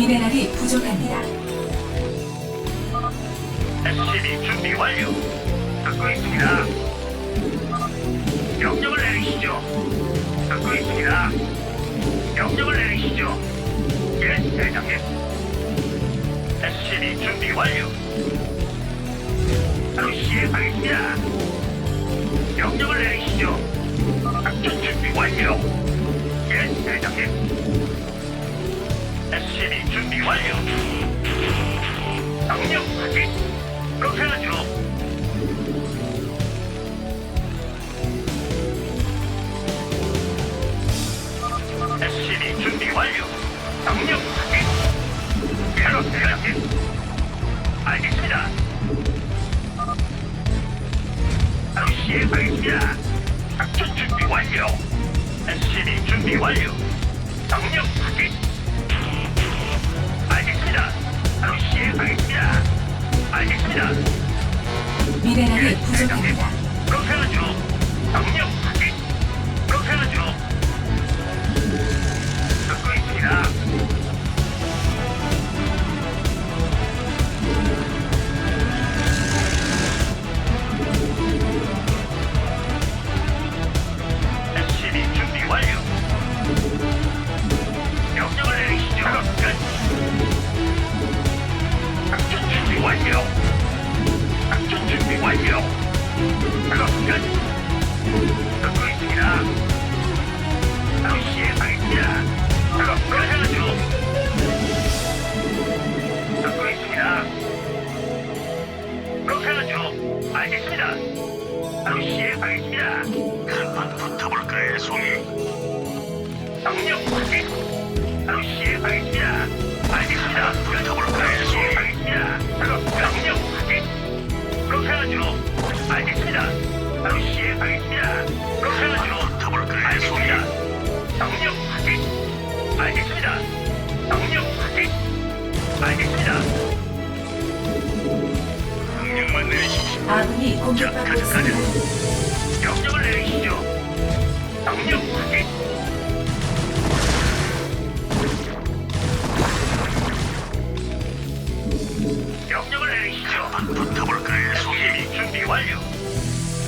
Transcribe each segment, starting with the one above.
미네랄이 부족합니다. SCB 준비 완료. 듣고 있습니다. 명령을 내리시죠. 듣고 있습니다. 명령을 내리시죠. 예, 대장님. SCB 준비 완료. 바로 시행하겠습니다. 명령을 내리시죠. 작전 준비 완료. 예, 대장님. SCB 준비 완료. 명령 확인. 그렇게 하죠. SCB. 알겠습니다. 바로 시행하겠습니다. 작전 준비 완료. SCB 준비 완료. 명령 확인. 시행하겠습니다. 알겠습니다. 미네랄이 예. 부족합니다. 그렇게 하죠. 명령 명령을 내리시죠. 붙어볼까요, 송이? 준비 완료.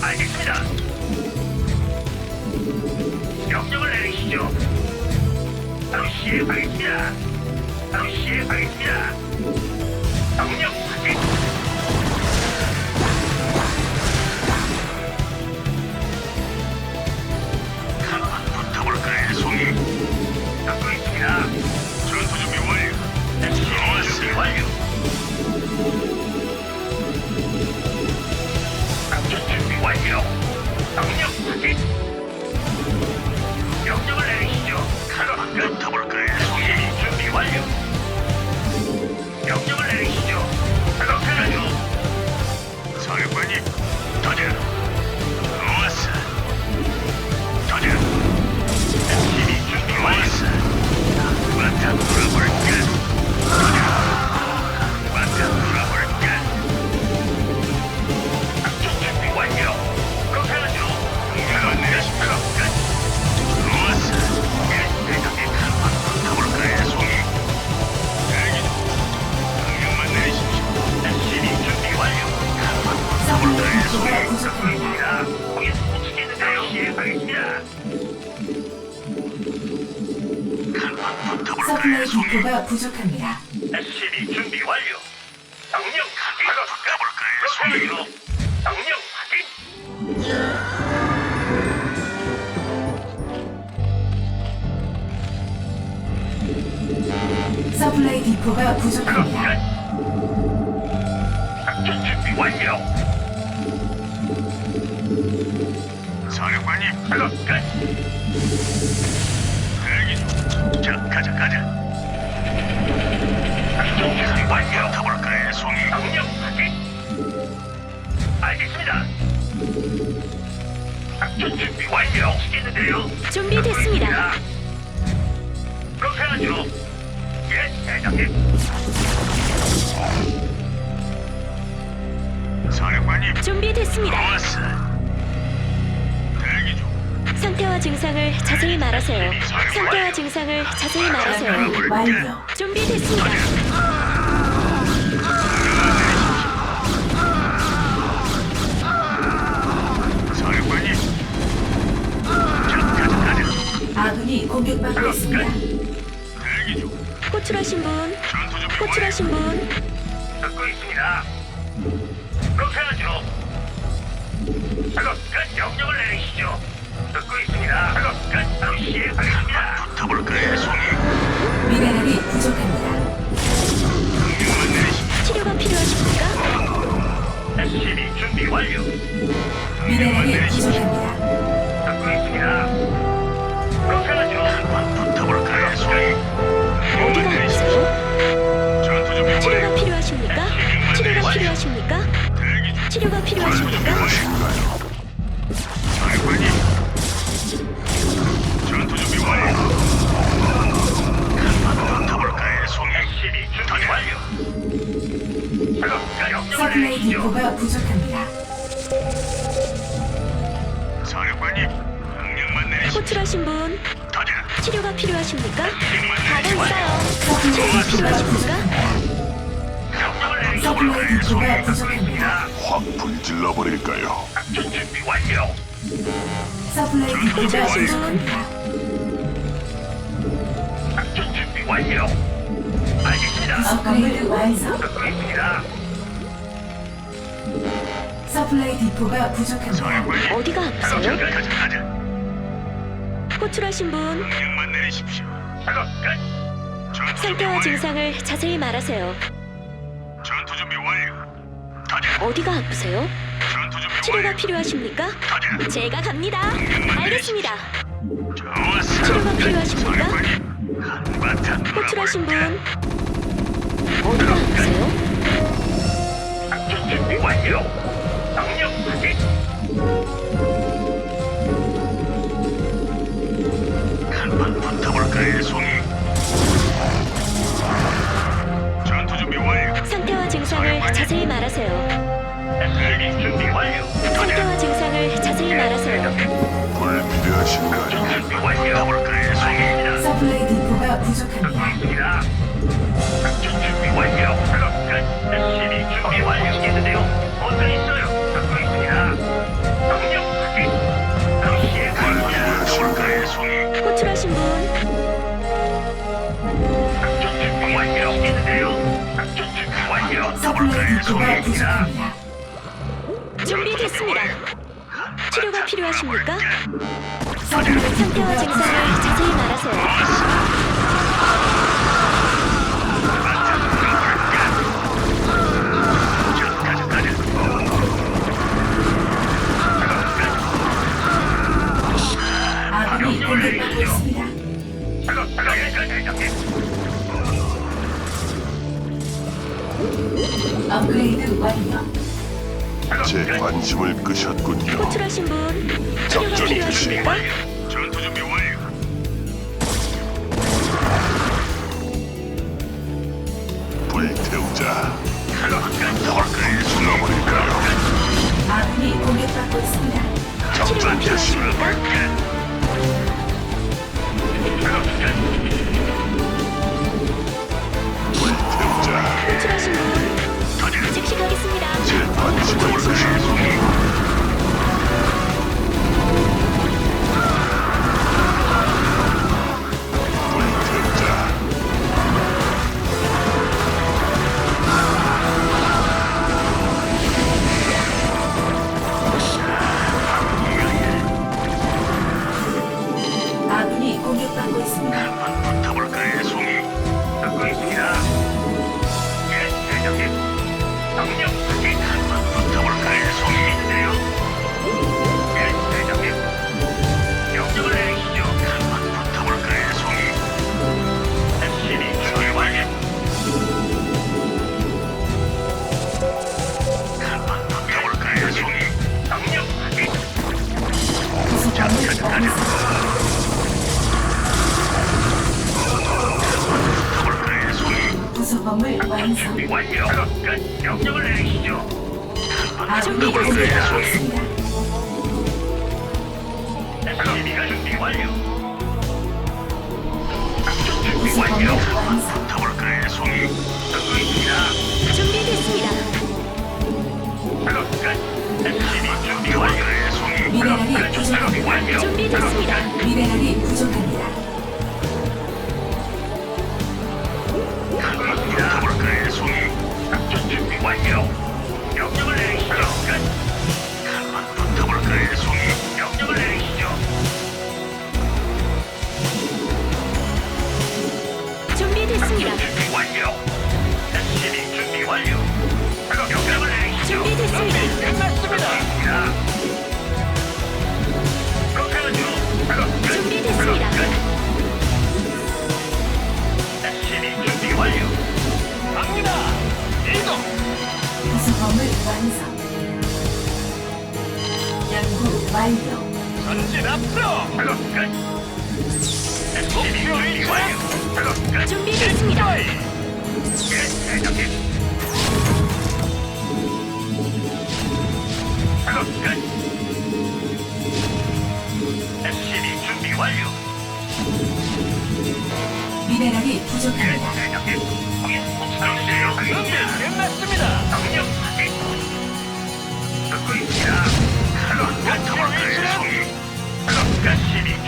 알겠습니다. 명령을 내리시죠. 바로 시행하겠습니다. 바로 시행하겠습니다. 명령 확인. 부족합니다. SCB 준비 완료. 명령 확인. 붙어볼까요, 송이? 명령 확인. 서플라이 디포가 부족합니다. 작전 준비 완료. 사령관님, 작업 끝. 대기 중. 자, 가자, 가자. 작전 준비 완료. 타볼까요, 송이? 명령 확인. 알겠습니다. 작전 준비 완료. 시겠는데요? 준비됐습니다. 그렇게 하죠. 예, 대장님. 사령관님, 준비됐습니다. 좋았어. 대기 중. 상태와 증상을 자세히 말하세요. 상태와 증상을 자세히 말하세요. 완료. 준비됐습니다. 공격받고 있습니다. 대기 중. 호출하신 분, 전투 준비 호출하신 분, 듣고 있습니다. 그렇게 하죠. 작업 끝 명령을 내리시죠. 듣고 있습니다. 작업 끝 바로 시행하겠습니다. 붙어볼까요, 송이? 미네랄이 부족합니다. 명령만 내리시죠. 치료가 필요하십니까? SCB 준비 완료. 명령만 미네랄이 내리시죠. 부족합니다. 듣고 있습니다. 어디가. 아프세요? 치료가. 필요하십니까? 치료가 필요하십니까? 치료가 필요하십니까? 서플라이. 디포가 부족합니다. 호출하신 분, 가자. 치료가 필요하십니까? 명령만 가고 내리시죠. 있어요. 서플라이 치료가 디포가 필요하십니까? 명령을 내리시죠. 서플라이 디포가 부족합니다. 확 불질러 버릴까요? 작전 준비 완료. 서플라이 디포가 호출하신. 부족합니다. 작전 준비 완료. 알겠습니다. 업그레이드 완성. 듣고 있습니다. 서플라이 디포가 부족합니다. 사령관님, 어디가 아프세요? 가자, 가자, 가자. 호출하신 분, 명령만 내리십시오. 작업 끝. 전투 준비 상태와 완료. 증상을 자세히 말하세요. 전투 준비 완료. 가자. 어디가 아프세요? 전투 준비 치료가 완료. 필요하십니까? 가자. 제가 갑니다. 알겠습니다. 좋았어. 치료가 필요하십니까? 한바탕 호출하신 분, 놀아볼까? 어디가 아프세요? 작전 준비 완료. 붙어볼까요, 송이? 전투 준비 완료. 상태와 증상을 자세히 말하세요. 대기 준비 완료. 상태와 증상을 자세히 말하세요. 불 필요하신가요? 준비 완료. 붙어볼까요, 송이? 서플라이 디포가 부족합니다. 작전 준비 완료. 작업 끝. SCB 준비 완료겠는데요. 어디 있어요? 듣고 있습니다. 명령 확인. 바로 시행하겠습니다. 붙어볼까요, 송이? 호출하신 분, 서플라이 붙어볼까요, 디포가 송이? 부족합니다. 준비됐습니다. 치료가 필요하십니까? 서플라이 상태와 증상을 부족합니다. 자세히 말하세요. 가자. 아군이 공격받고 있습니다. 업그레이드 완료. 제 관심을 끄셨군요. 호출하신 분, 작전 필요하십니까? 전투 준비 완료. 불태우자. 송이? 불러버릴까요? 아군이 공격받고 있습니다. 작전 개시. 필요하십니까? 가겠습니다. 제 관심을 끄셨군요. 미네랄이 예, 부족합니다. 준비 끝났습니다.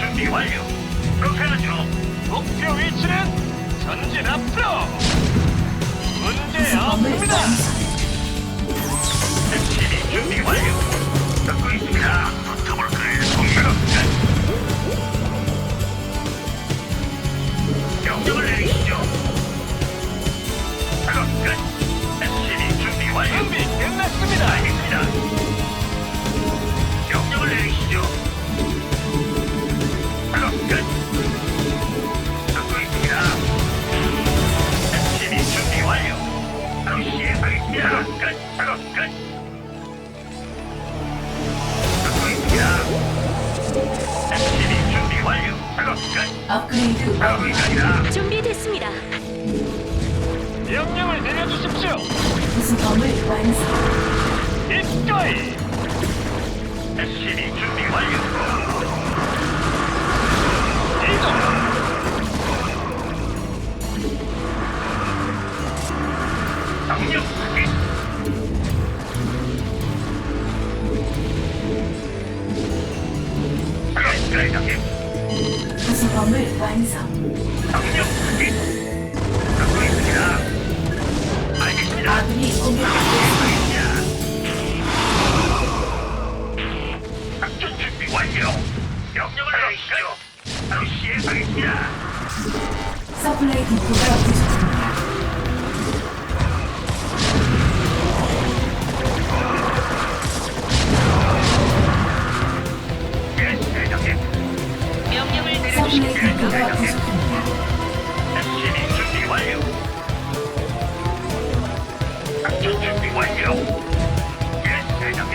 준비 완료. 그렇게. 목표 위치는 전진 앞으로. 문제 없습니다. 준비 완료. 듣고 있습니다. 명령을 내리시죠. 작업 끝. SCB 준비 완료. 준비 끝났습니다. 알겠습니다. 명령을 내리시죠. 작업 끝. 듣고 있습니다. SCB 준비 완료. 바로 시행하겠습니다. 완성. 입가이 SCB 준비 완료 하겠습니다. 서플라이 디포가 부족합니다. 예, 대장님. 명령을 서플라이 디포가 부족합니다. SCB 준비 완료. 작전 준비 완료. 예, 대장님.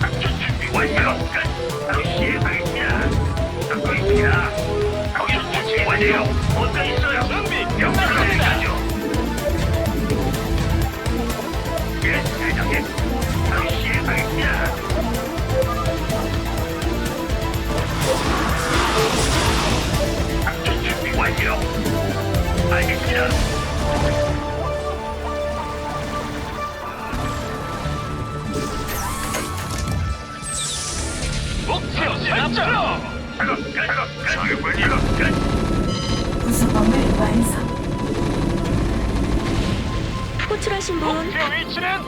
작전 준비 완료. 끝. 바로 시행하겠습니다. 듣고 있습니다. 뭔가 있어요. 준비 끝났습니다. 예, 대장님. 바로 시행하겠습니다. 준비 완료. 알겠습니다. 목표 설정. 완성. 호출하신 분 위치는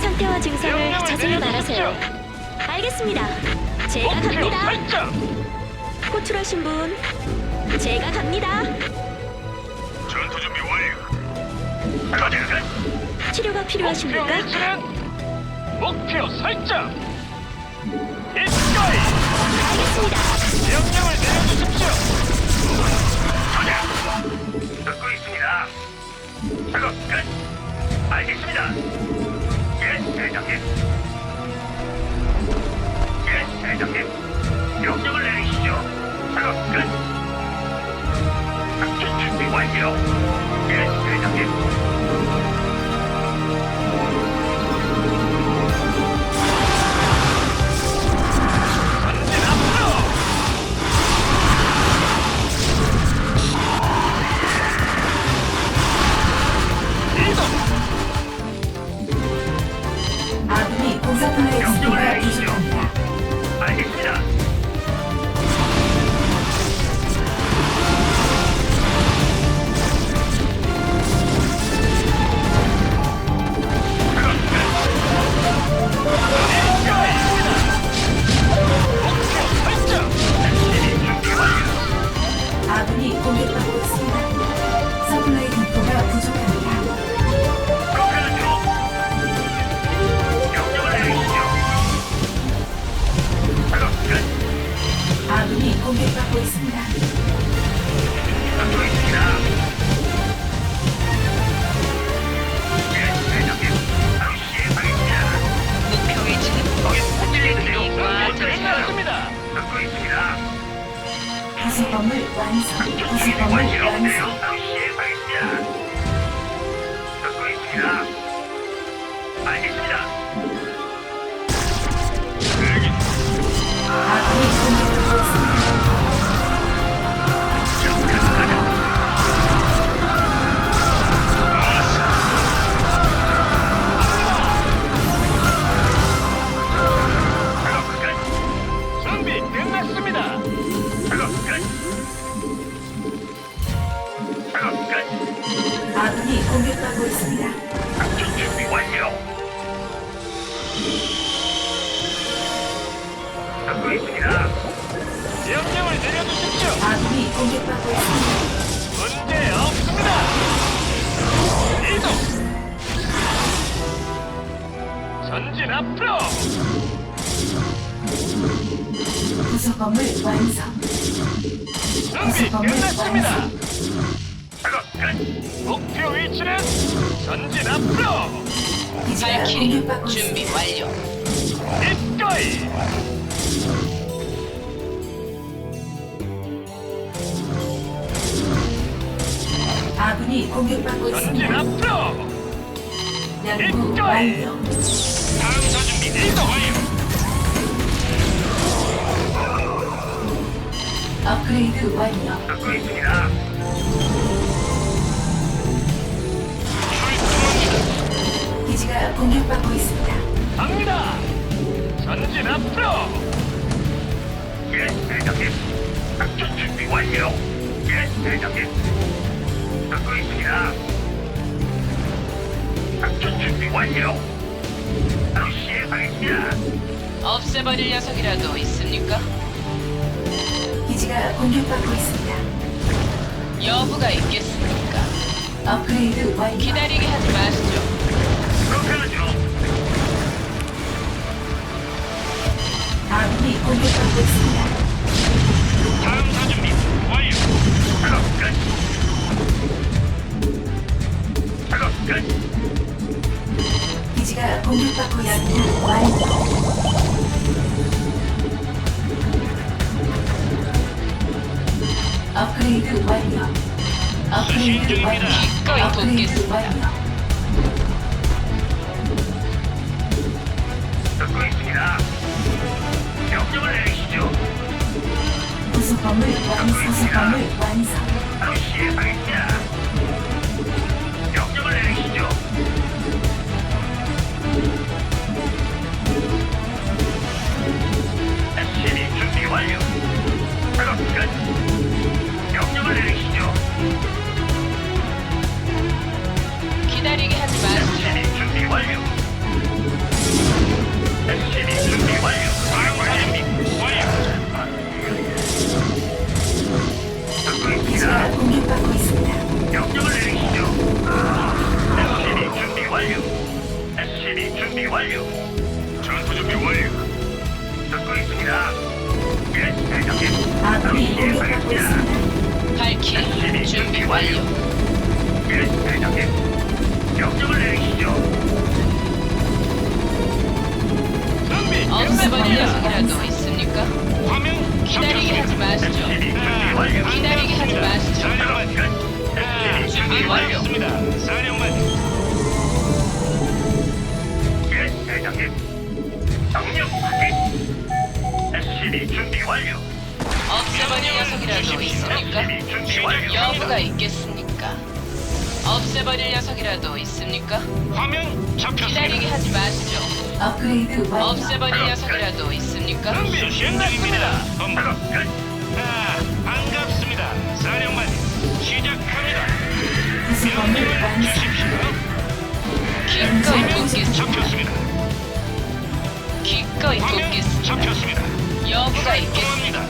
상태와 증상을 명령을 자세히 내려주십시오. 말하세요. 알겠습니다. 제가 갑니다. 설정. 호출하신 분 제가 갑니다. 전투 준비 완료. 가자. 치료가 필요하십니까? 위치는 목표 설정. 입가이 알겠습니다. 작업 끝. 알겠습니다. 예, 대장님. 예, 대장님. 명령을 내리시죠. 작업 끝. 작전 준비 완료. 완료. 다음 사준비 이동 완료. 업그레이드 완료. 듣고 있습니다. 기지가 공격받고 있습니다. 갑니다. 전진 앞으로. 예, 대장님. 작전 준비 완료. 예, 대장님. 듣고 있습니다. 작전 준비 완료. 바로 시행하겠습니다. 없애버릴 녀석이라도 있습니까? 기지가 공격받고 있습니다. 여부가 있겠습니까? 업그레이드 완료. 기다리게 하지 마시죠. 그렇게 하죠. 아군이 공격받고 있습니다. 공격받고 연구 완료. 업그레이드 완료. 업그레이드 완료. 기꺼이. 완료. 듣고 있습니다. 명령을 내리시죠. 부속범을 완성. 부속범을 완성. 바로 시행하겠습니다. 준비 완료. 없애버릴 녀석이라도 있습니까? 여부가 있겠습니까? 없애버릴 녀석이라도 있습니까? 화면 기다리게 하지 마시죠. 업그레이드 완료. 없애버릴 녀석이라도 있습니까? 준비 시행됩니다. 본부 끝. 아, 반갑습니다. 사령관 시작합니다. 부속범을 완성. 기꺼이 돕겠습니다. 잡혔습니다. 기꺼이 돕겠습니다. 잡혔습니다. 여부가 있겠습니까?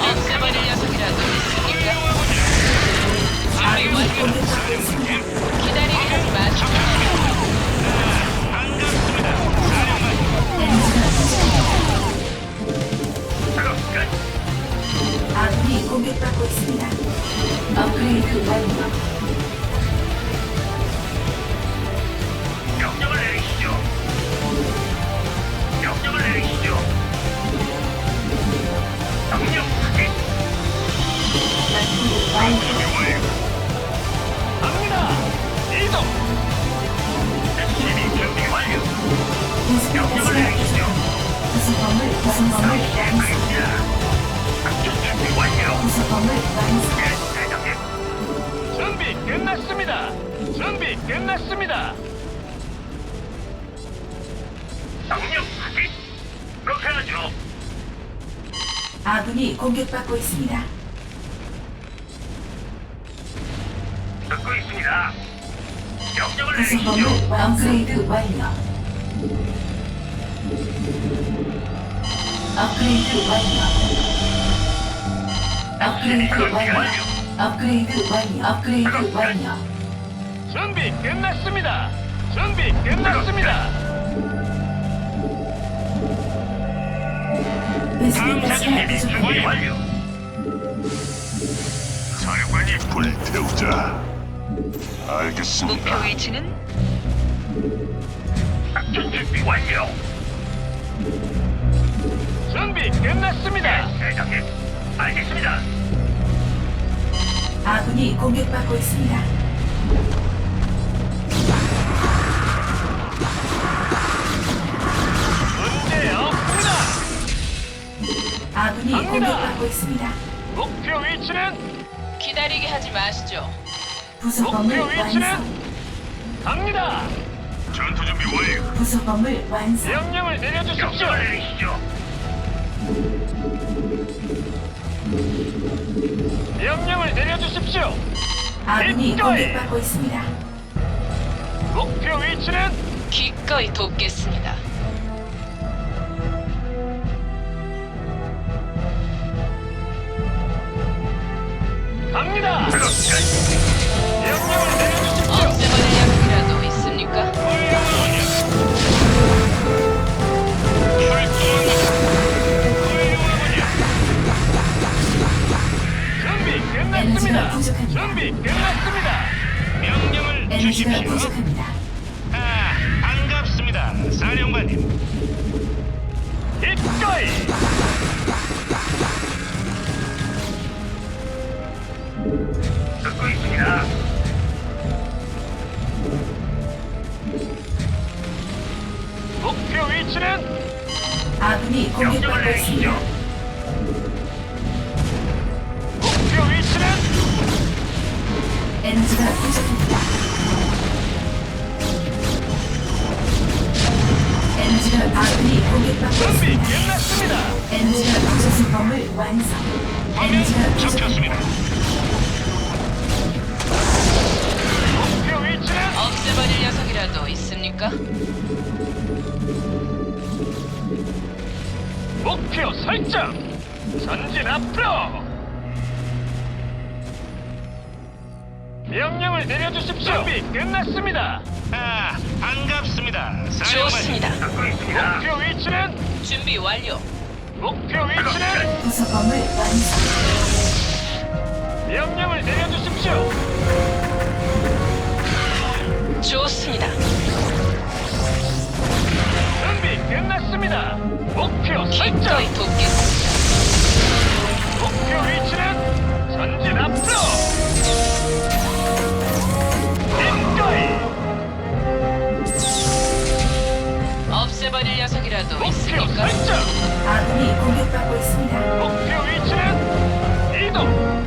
없애버릴 녀석이라도 있습니까? 준비 완료. 있습니다. 기다리게 하지 끝. 아군이 공격받고 있습니다. 업그레이드 완료. 업그레이드 완료. 업그레이드 완료. 업그레이드 완료. 업그레이드 완료. 준비 끝났습니다. 준비 끝났습니다. 다음 베스핀가스가 작전이 준비. 완료. 사령관님, 불태우자. 알겠습니다. 위치는 작전 준비 완료. 준비 끝났습니다. 대장님, 알겠습니다. 아군이 공격받고 있습니다. 문제 없습니다. 아군이 갑니다. 공격받고 있습니다. 목표 위치는 기다리게 하지 마시죠. 부속범을 목표 위치는 완성. 갑니다. 전투 준비 완료. 부속범을 완성. 명령을 내려주십시오. 내리시죠. 명령을 내려주십시오. 아군이. 공격받고 있습니다. 목표 위치는 기꺼이 돕겠습니다. 갑니다. 명령을 내려 준비 끝났습니다. 명령을 에너지가 명령을 내려주십시오. 준비 끝났습니다. 아, 반갑습니다. 좋습니다. 목표 위치는 준비 완료. 목표 위치는 부속범을 완성. 명령을 내려주십시오. 좋습니다. 준비 끝났습니다. 목표 설정. 기꺼이 돕겠습니다. 목표 위치는 전진 앞으로. 녀석이라도 목표 있습니까? 설정. 아군이 공격받고 있습니다. 목표 위치는 이동.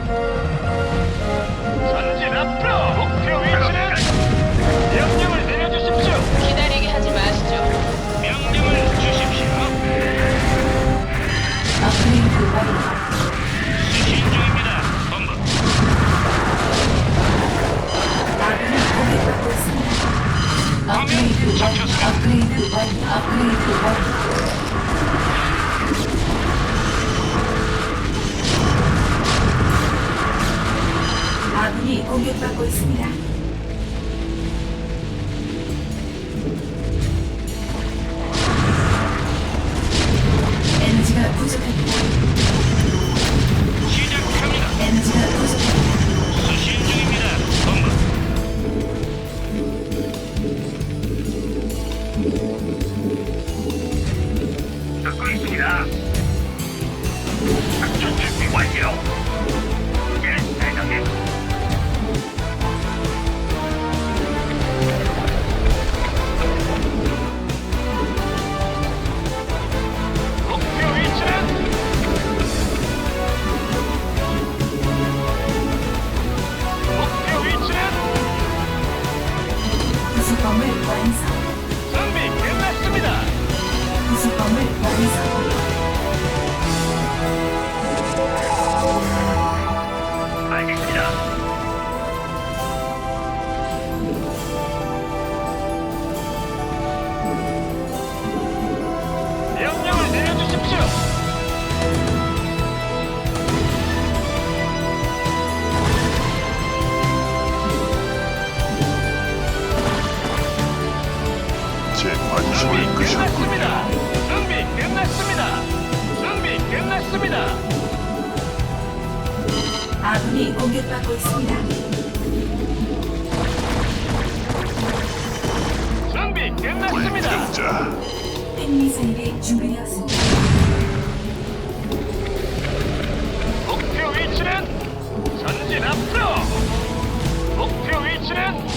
제 관심을 끄셨군요. 끝났습니다. 준비 끝났습니다. 준비 끝났습니다. 아군이 공격받고 있습니다. 준비 끝났습니다. 자, 핵미사일이 준비되었습니다. 목표 위치는 전진 앞으로. 목표 위치는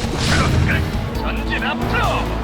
전진 앞으로.